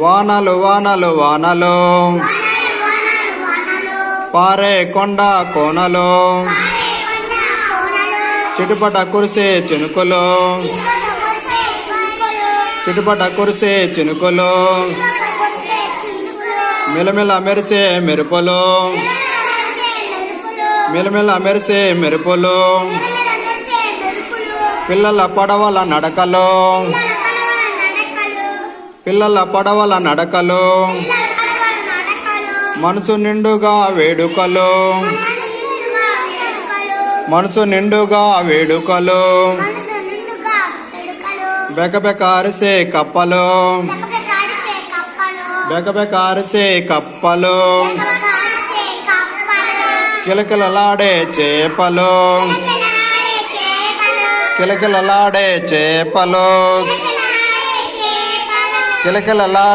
వానలు వానలు వానలు. పారే కొండ కోనలు. చిటుపట కురిసే చినుకులు. చిటుపట కురిసే చినుకులు. మిలమిల మెరిసే మెరుపులు. మిలమిల మెరిసే మెరుపులు. పిల్లల పడవల నడకలు. పిల్లల పడవల నడకలు. మనసు నిండుగా వేడుకలు. మనసు నిండుగా వేడుకలు. బెకబెక అరిసే కప్పలు. బెకబెక అరిసే కప్పలు. కిలకిలలాడే చేపలు. కిలకిలలాడే చేపలు. కిలకిలలాడే